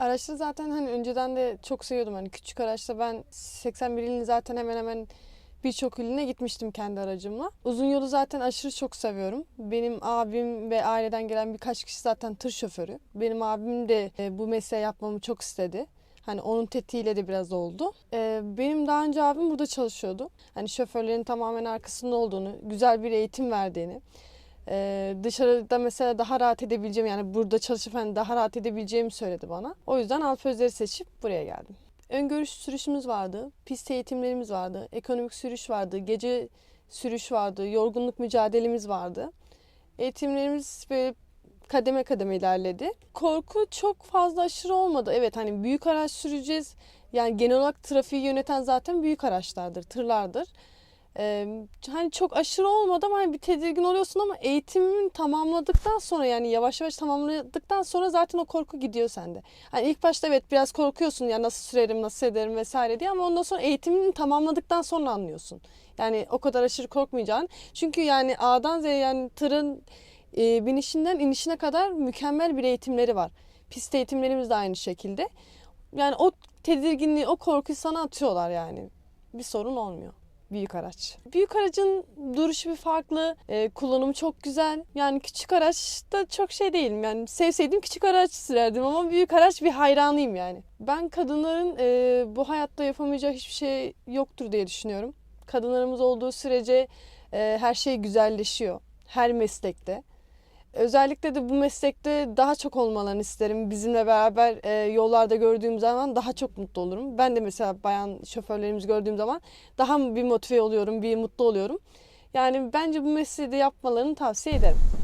Araçları zaten hani önceden de çok seviyordum. Hani küçük araçta ben 81 ilini zaten hemen hemen birçok iline gitmiştim kendi aracımla. Uzun yolu zaten aşırı çok seviyorum. Benim abim ve aileden gelen birkaç kişi zaten tır şoförü. Benim abim de e, bu mesleği yapmamı çok istedi. Hani onun tetiğiyle de biraz oldu. E, benim daha önce abim burada çalışıyordu. Hani şoförlerin tamamen arkasında olduğunu, güzel bir eğitim verdiğini, e, dışarıda mesela daha rahat edebileceğim yani burada çalışıp hani daha rahat edebileceğimi söyledi bana. O yüzden Alpözleri seçip buraya geldim. Ön görüş sürüşümüz vardı, pist eğitimlerimiz vardı, ekonomik sürüş vardı, gece sürüş vardı, yorgunluk mücadelemiz vardı. Eğitimlerimiz böyle kademe kademe ilerledi. Korku çok fazla aşırı olmadı. Evet hani büyük araç süreceğiz. Yani genel olarak trafiği yöneten zaten büyük araçlardır, tırlardır. Ee, hani çok aşırı olmadı ama hani bir tedirgin oluyorsun ama eğitimini tamamladıktan sonra yani yavaş yavaş tamamladıktan sonra zaten o korku gidiyor sende. Hani ilk başta evet biraz korkuyorsun ya nasıl sürerim, nasıl ederim vesaire diye ama ondan sonra eğitimini tamamladıktan sonra anlıyorsun. Yani o kadar aşırı korkmayacağın. Çünkü yani A'dan Z'ye yani tırın e, binişinden inişine kadar mükemmel bir eğitimleri var. Pist eğitimlerimiz de aynı şekilde. Yani o tedirginliği, o korkuyu sana atıyorlar yani. Bir sorun olmuyor. Büyük araç. Büyük aracın duruşu bir farklı, e, kullanımı çok güzel. Yani küçük araçta çok şey değilim. Yani sevseydim küçük araç sürerdim ama büyük araç bir hayranıyım yani. Ben kadınların e, bu hayatta yapamayacağı hiçbir şey yoktur diye düşünüyorum. Kadınlarımız olduğu sürece e, her şey güzelleşiyor. Her meslekte. Özellikle de bu meslekte daha çok olmalarını isterim. Bizimle beraber e, yollarda gördüğüm zaman daha çok mutlu olurum. Ben de mesela bayan şoförlerimizi gördüğüm zaman daha bir motive oluyorum, bir mutlu oluyorum. Yani bence bu mesleği de yapmalarını tavsiye ederim.